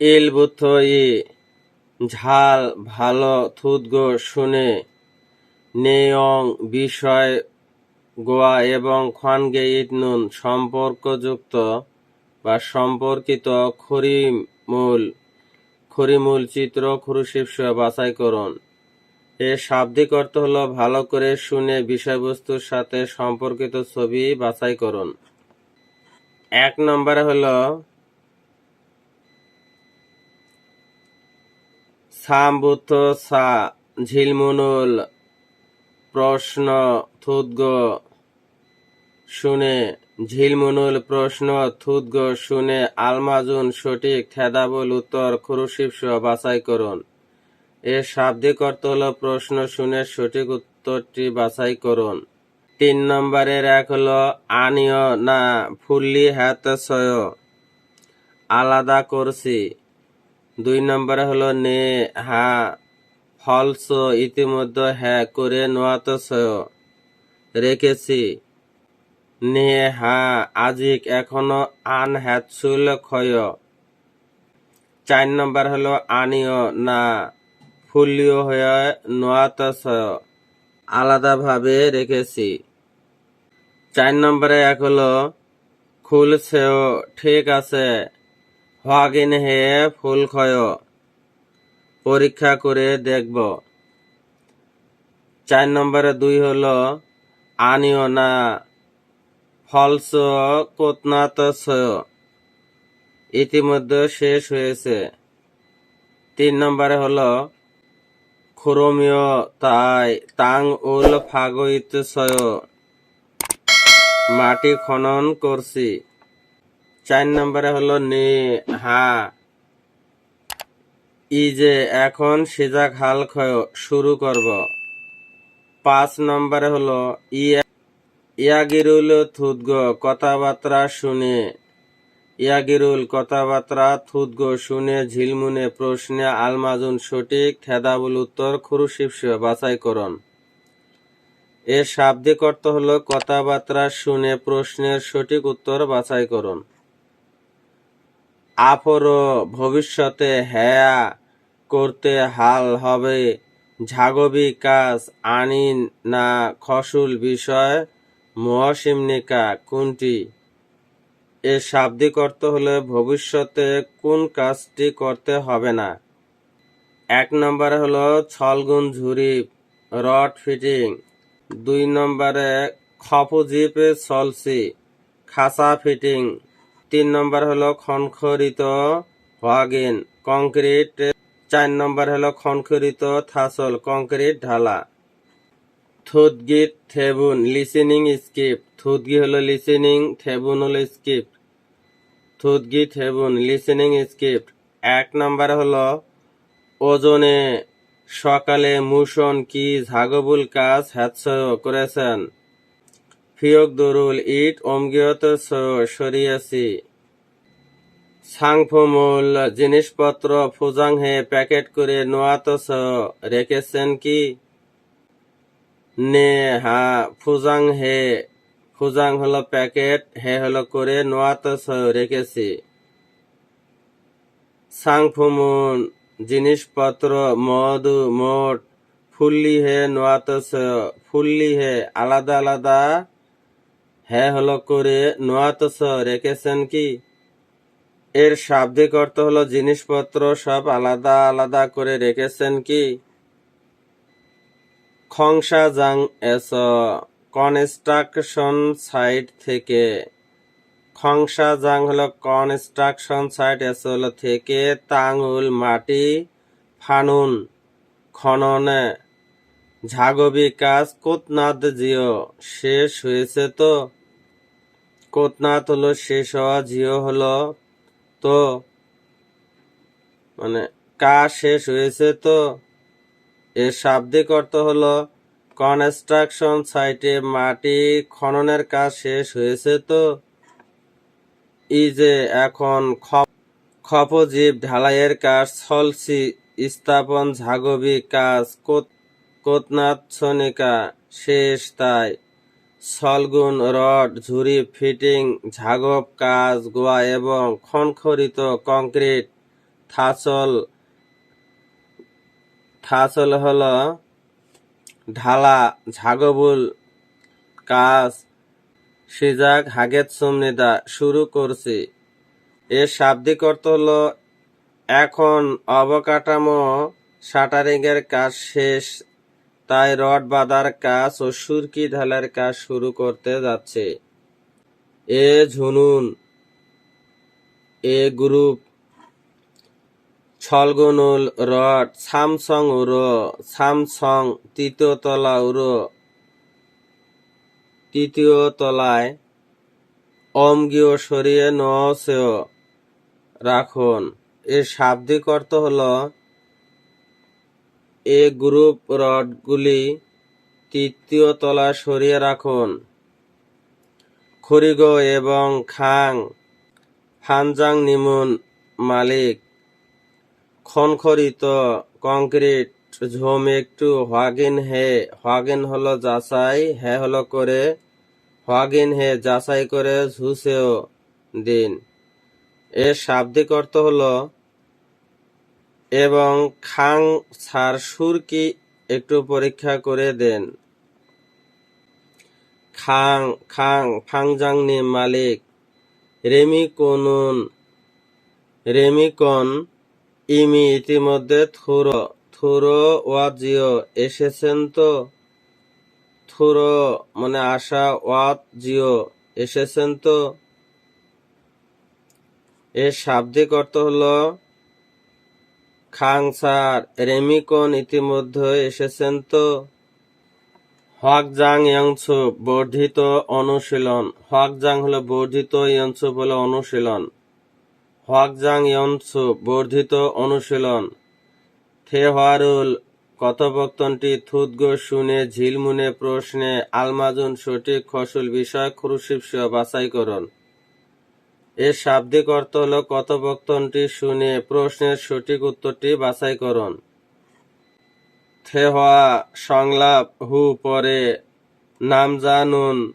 ইল booth ই, ঝাল ভালো থুতগো শুনে নেয়ং বিষয় গোয়া এবং খনগে ইটনুন সম্পর্কযুক্ত বা সম্পর্কিত খরিমূল খরিমূল চিত্র খুরুশিপস বাছাই করুন। এর শাব্দিক অর্থ হলো ভালো করে শুনে বিষয়বস্তুর সাথে সম্পর্কিত ছবি বাছাই করুন। এক নম্বরে হলো সাম্বুত সা ঝিলমুনুল প্রশ্ন থুদ্গ শুনে, ঝিলমুনুল প্রশ্ন থুদ্গ শুনে আলমাজুন সঠিক খেদাবুল উত্তর খুরুশিপস বাছাই করুন। এর শাব্দিক অর্থ হলো প্রশ্ন শুনে সঠিক উত্তরটি বাছাই করুন। তিন নম্বরের এক হলো আনিয় না ফুল্লি হ্যাত আলাদা করছি। দুই নম্বরে হলো, নে, হা, ফলস, ইতিমধ্যে হ্যাঁ করে নোয়াত রেখেছি। নে, হা, আজিক, এখনও আন হ্যাৎসুল ক্ষয়। চার নম্বর হলো, আনিও, না, ফুলিও হয়ে নোয়াত আলাদাভাবে রেখেছি। চার নম্বরে এক হলো, খুলছেও, ঠিক আছে হাগিন হে ফুল ক্ষয়, পরীক্ষা করে দেখব। চার নম্বরে দুই হল, আনিও না, ফলস কোতনাত ইতিমধ্যে শেষ হয়েছে। তিন নম্বরে হল, খুরমীয় তাই তাং উল ফাগইত মাটি খনন করছি। চার নম্বরে হলো নে, হা। ই যে, এখন সিজা খাল শুরু করব। পাঁচ নম্বরে হলো ইয়া ইয়াগিরুল থুদগ কথাবার্তা শুনে। ইয়াগিরুল, কথাবার্তা থুদগ শুনে ঝিলমুনে প্রশ্নে আলমাজুন সঠিক খেদাবুল উত্তর খুরুশিপস বাছাই করুন। এর শাব্দিক অর্থ হলো কথাবার্তা শুনে প্রশ্নের সঠিক উত্তর বাছাই করুন। আফরো ভবিষ্যতে হ্যাঁ করতে হাল হবে। ঝাগবি কাজ আনি না খসুল বিষয়। মহাসিমনিকা কোনটি? এর শাব্দিক অর্থ হলে ভবিষ্যতে কোন কাজটি করতে হবে না। এক নম্বরে হলো ছলগুন ঝুরি রড ফিটিং। দুই নম্বরে খপুজিপে সলসি খাসা ফিটিং। তিন নম্বর হলো খনখরিত হোয়াগিন, কংক্রিট। চার নম্বর হলো খনখরিত থাসল, কংক্রিট ঢালা। থুতগিত থেবুন, লিসেনিং স্ক্রিপ্ট থুতগি হলো লিসেনিং, থেবুন হলো স্ক্রিপ্ট থুতগি, থেবুন, লিসেনিং স্ক্রিপ্ট এক নম্বর হলো ওজনে, সকালে মুশন, কি ঝাগবুল কাজ হ্যাৎসয় করেছেন। ফিয়ক দরুল ইট অমগিয়ত সরিয়াছি সাংফমূল জিনিসপত্র ফুজাং হে প্যাকেট করে নোয়াত রেখেছেন কি? নে হা, ফুজাং হে, ফুজাং হলো প্যাকেট, হে হলো করে নোয়াত রেখেছি। সাংফুমুন জিনিসপত্র মধু মোট, ফুল্লি হে নোয়াত ফুল্লি হে আলাদা আলাদা হে হলো করে নোয়াতস রেখেছেন কি? এর শাব্দিক অর্থ হলো জিনিসপত্র সব আলাদা আলাদা করে রেখেছেন কি? খংসা জাং এস, কনস্ট্রাকশন সাইট থেকে। খংসা জাং হলো কনস্ট্রাকশন সাইট, এস হলো থেকে তাঙুল মাটি ফানুন, খননে। ঝাগবি কাজ কোতনাদ জিও, শেষ হয়েছে তো। কোতনাথ হলো শেষ হওয়া জিও হলো তো মানে কাজ শেষ হয়েছে তো, এর শাব্দিক অর্থ হলো কনস্ট্রাকশন সাইটে মাটি খননের কাজ শেষ হয়েছে তো, ই যে এখন খপজীব ঢালাইয়ের কাজ ছলসি স্থাপন, ঝাগবি কাজ কোতনাথনিকা শেষ তাই। সলগুন, রড ঝুরি ফিটিং, ঝাগব, কাজ গোয়া এবং খনখরিত কংক্রিট। থাসল থাসল হলো ঢালা, ঝাগবুল, কাজ সিজাক হাগেত, সুমনিদা, শুরু করছি। এর শাব্দিক অর্থ হলো, এখন অবকাঠামো শাটারিং এর কাজ শেষ তাই রড বাঁধার কাজ ও সুরকি ঢালার কাজ শুরু করতে যাচ্ছে। এ ঝুনুন, এ গ্রুপ, ছলগনুল, রড সামসং উরো সামসং তৃতীয় তলা উরো তৃতীয় তলায় অমগীয় সরিয়ে নসেও রাখুন। এর শাব্দিক অর্থ হল এ গ্রুপ রডগুলি তৃতীয় তলা সরিয়ে রাখুন। খরিগো এবং খাং ফানজাং নিমুন মালিক। খনখরিত কংক্রিট, ঝোম একটু হোয়াগিন হে, হোয়াগিন হলো যাচাই, হে হলো করে, হোয়াগিন হে যাচাই করে ঝুসেও দিন। এর শাব্দিক অর্থ হলো এবং খাং সার সুর কি একটু পরীক্ষা করে দেন। খাং খাং, ফাংজাংনি মালিক রেমিকনুন রেমিকন ইমি ইতিমধ্যে থুরো থুরো ওয়াজিও এসেছেন তো? থুরো মানে আশা, ওয়াত, জিও এসেছেন তো? এর শাব্দিক অর্থ হলো খাং স্যার, রেমিকন ইতিমধ্যে এসেছেন তো? হোয়াকজাং ইয়ংসু, বর্ধিত অনুশীলন। হোয়াকজাং হলো বর্ধিত ইয়ংসু বলে অনুশীলন। হোয়াকজাং ইয়ংসু, বর্ধিত অনুশীলন। থেহারুল কথোপকথনটি থুতগ শুনে, ঝিলমুনে প্রশ্নে, আলমাজুন সঠিক ফসল বিষয় ক্রুশিপ বাছাই করুন। এর শাব্দিক অর্থ হল কথোপকথনটি শুনে প্রশ্নের সঠিক উত্তরটি বাছাই করুন। থেহা, সংলাপ, হু, পরে, নাম জানুন।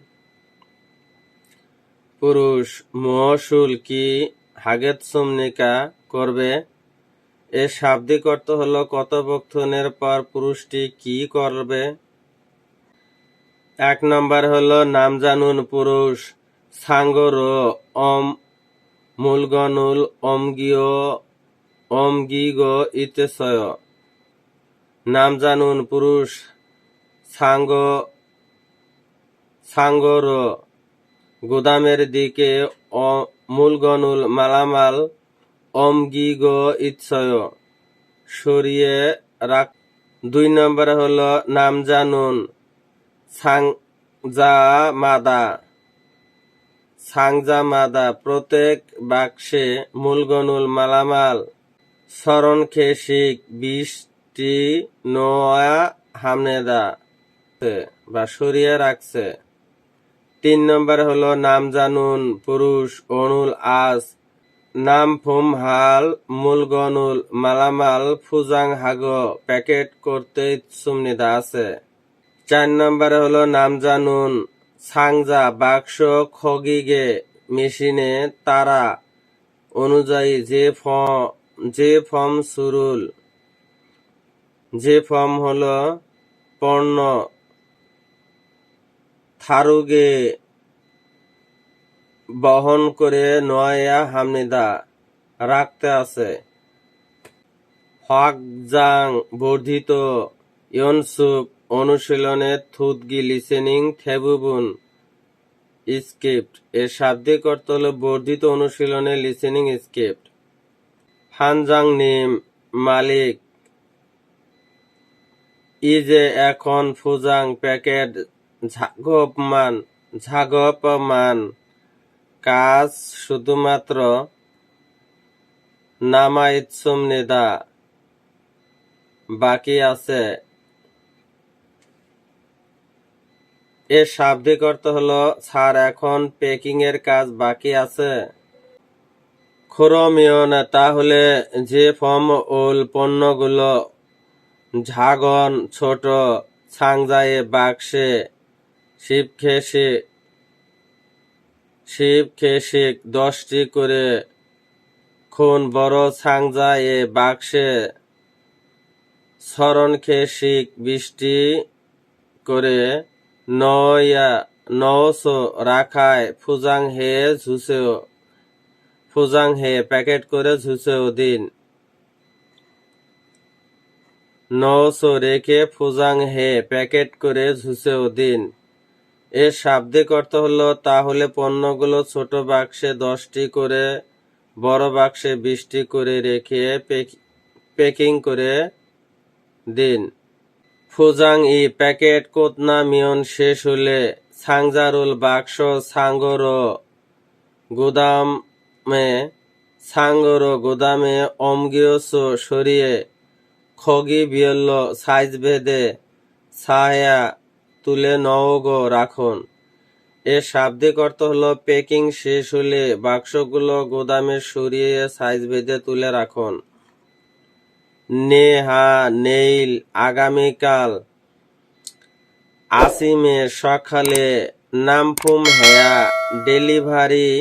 পুরুষ, মহসুল কি, হাগেত সুমনিকা করবে? এর শাব্দিক অর্থ হল কথোপকথনের পর পুরুষটি কি করবে? এক নম্বর হলো নাম জানুন পুরুষ, সাঙ্গর, অম মূলগনুল অমগীয়, অমগিগ ইতেশয় নাম জানুন পুরুষ, সাঙ্গ, সাঙ্গর। গুদামের দিকে মূলগনুল মালামাল, অমগিগ ইৎসয় সরিয়ে রাখ। দুই নম্বরে হলো নাম জানুন সাংজা মাদা। সাংজা মাদা প্রত্যেক বাক্সে মূলগনুল মালামাল। সরণ খেসিক বৃষ্টি নোয়া হামনেদা। বা সরিয়ে রাখছে। তিন নম্বর হলো নাম জানুন পুরুষ অনুল আস নাম ফুম হাল মূলগনুল মালামাল ফুজাং হাগ প্যাকেট করতে সুমনিদা আছে। চার নম্বরে হলো নাম জানুন সাংজা বাক্স খগিগে মেশিনে তারা অনুযায়ী যে ফর্ম যে ফর্ম সুরুল যে ফর্ম হল পণ্য, থারুগে বহন করে নয়া হামনিদা রাখতে আছে। হকজাং বর্ধিত ইয়নসুপ অনুশীলনে থুতগি লিসেনিং থেবুবুন স্ক্রিপ্ট এর শাব্দিক অর্থ হল বর্ধিত অনুশীলনে লিসেনিং স্ক্রিপ্ট ফানজাং নিম মালিক ইজে এখন ফুজাং প্যাকেট ঝাগপমান ঝাগপমান। কাজ শুধুমাত্র নামাইৎসুম নেদা। বাকি আছে এর শাব্দিক অর্থ হলো, স্যার, এখন পেকিং এর কাজ বাকি আছে। খোরমিয়ন তাহলে যে ফর্ম ওল পণ্যগুলো ঝাগন, ছোট সাংজায়ে বাক্সে শিব খেসে, শিব খেসিক দশটি করে খুন বড় এ বাক্সে শরণ শিখ বৃষ্টি করে নশ রাখায় ফুজাং হে ঝুসেও, ফুজাং হে প্যাকেট করে ঝুসেও দিন। নশো রেখে ফুজাং হে প্যাকেট করে ঝুসেও দিন। এর শাব্দিক অর্থ হলো, তাহলে পণ্যগুলো ছোট বাক্সে দশটি করে, বড় বাক্সে বিশটি করে রেখে প্যাকিং করে দিন। ফুজাং ই প্যাকেট কোতনা মিয়ন শেষ হলে সাংজারুল বাক্স সাঙ্গর গুদামে সাঙ্গর গুদামে অমগিয়স সরিয়ে খগি বিয়ল্ল সাইজ ভেদে ছায়া তুলে নওগ রাখুন। এর শাব্দিক অর্থ হলো প্যাকিং শেষ হলে বাক্সগুলো গুদামে সরিয়ে সাইজ ভেদে তুলে রাখুন। নেহা নেইল আগামীকাল আসিমে সকালে নামফুম হেয়া ডেলিভারি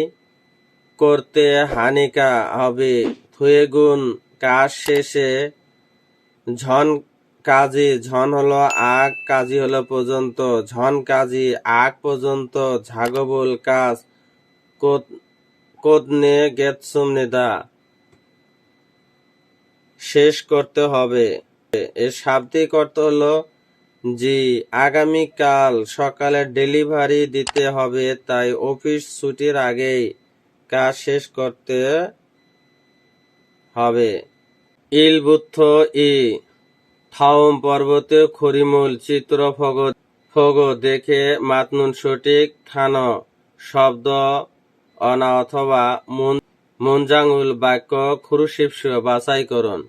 করতে হানিকা হবে। থুয়েগুন কাজ শেষে ঝন কাজী, ঝন হলো আগ, কাজী হলো পর্যন্ত। ঝন কাজী, আগ পর্যন্ত ঝাগবুল কাজ কোদনে গেতসুম নেদা। শেষ করতে হবে। এর শাব্দিক অর্থ হলো, জি, আগামীকাল সকালে ডেলিভারি দিতে হবে, তাই অফিস ছুটির আগেই কাজ শেষ করতে হবে। ইলবুথ ই থাউম পর্বতে খরিমুল চিত্র ফগ ফগ দেখে মাতনুন সঠিক থান শব্দ, অনা অথবা মুন মুনজাঙ্গুল বাক্য খুরুশিপস বাছাই করুন।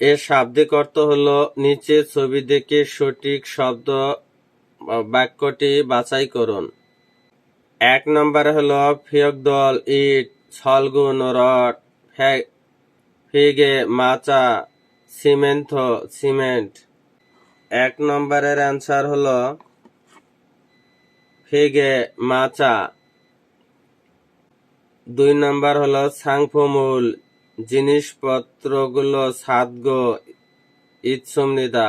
এর শাব্দিক অর্থ হল, নিচে ছবি দেখে সঠিক শব্দ বাক্যটি বাছাই করুন। এক নম্বরে হলো ফিয়কদল ইট, ছলগুন, রড ফিগে, মাচা সিমেন্ট সিমেন্ট। এক নম্বরের অ্যান্সার হলো, ফিগে, মাচা। দুই নম্বর হলো সাংফমুল, জিনিসপত্রগুলো সাদগো, ইৎসমনিদা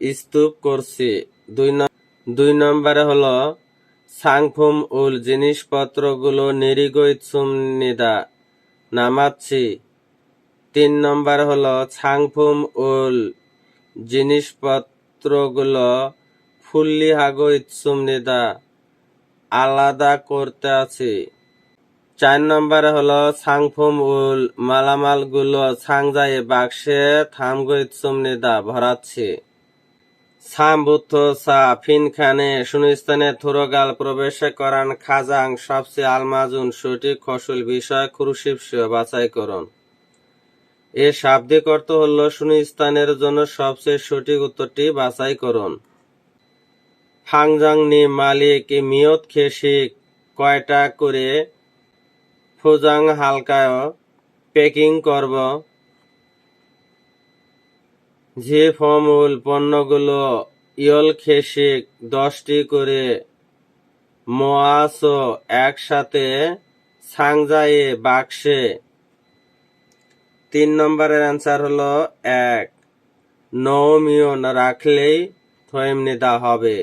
স্তূপ করছি দুই দুই নম্বরে হলো সাংফুম উল জিনিসপত্রগুলো নিরিগো ইৎসমনিদা, নামাচ্ছি। তিন নম্বর হলো ছাংফুম উল জিনিসপত্রগুলো ফুল্লি হাগো ইৎসমনিদা, আলাদা করতে আছি। চার নম্বরে হলো সাংফুম উল মালামালগুলো সাংজাই বাক্সে থামগো ইৎসমনিদা ভরাচ্ছি। সাম বুদ্ধ সা ফিনখানে শুনিস্তানে থুরগাল প্রবেশ করান খাজাং সবচেয়ে আলমাজুন সঠিক ফসল বিষয় ক্রুশিপস বাছাই করুন। এ শাব্দিক অর্থ হল শুনিস্তানের জন্য সবচেয়ে সঠিক উত্তরটি বাছাই করুন। ফাংজাং নি মালিক মিয়ত খেসিক কয়টা করে ফুজাং হালকায় প্যাকিং করব। যে ফমুল পণ্যগুলো ইয়ল খেসিক দশটি করে মোয়াস একসাথে সাংজায়ে বাক্সে। তিন নম্বরের অ্যান্সার হলো এক। নৌমিয়ন রাখলেই থয়েম নিদা হবে।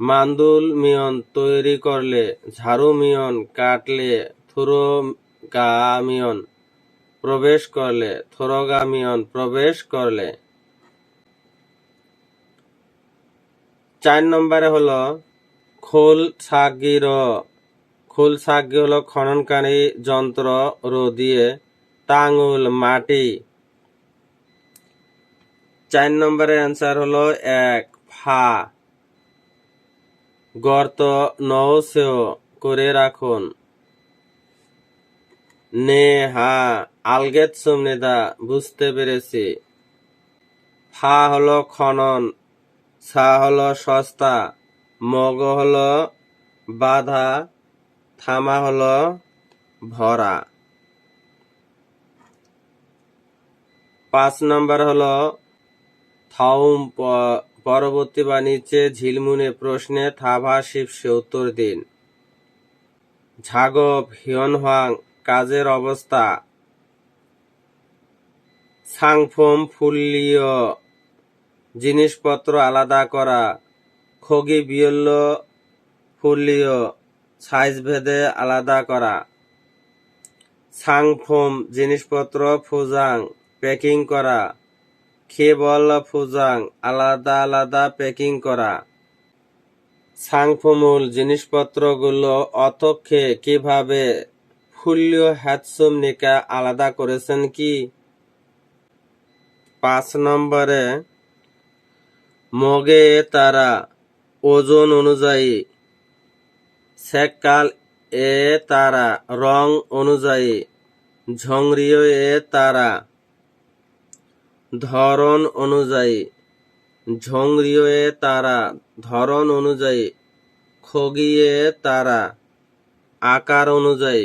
মান্দুল মিয়ন তৈরি করলে, ঝাড়ু মিয়ন কাটলে থুরোগামিয়ন প্রবেশ করলে, থোরগামিয়ন, প্রবেশ করলে। চার নম্বরে হলো খোল সাগির। খোল সাগি হলো খননকারী যন্ত্র রো দিয়ে টাঙ্গুল মাটি। চার নম্বরের অ্যান্সার হলো এক, ফা। গর্ত নৌসেও করে রাখুন। নে, হা আলগেত সুমনেদা বুঝতে পেরেছি। ফা হলো খনন সা হলো সস্তা, মগ হলো বাধা, থামা হলো ভরা। পাঁচ নম্বর হলো থাউম পরবর্তী বা নিচে ঝিলমুনে প্রশ্নে থাভা শিবসে উত্তর দিন। ঝাগপ হিয়নহাং কাজের অবস্থা? সাংফোম ফুল্লীয় জিনিসপত্র আলাদা করা, খগি, বিয়ল্য ফুল্লীয় সাইজ ভেদে আলাদা করা। সাংফোম, জিনিসপত্র, ফুজাং, প্যাকিং করা। খেবল, ফুজাং, আলাদা আলাদা প্যাকিং করা। সাংফুমুল, জিনিসপত্রগুলো অতক্ষে কীভাবে ফুল্য হ্যাটসুম নিকা আলাদা করেছেন কি? পাঁচ নম্বরে, মগে তারা ওজন অনুযায়ী, সেকাল এ তারা রং অনুযায়ী ঝংরিয় এ তারা ধরন অনুযায়ী ঝংরিয় এ তারা ধরন অনুযায়ী খগিয়ে তারা আকার অনুযায়ী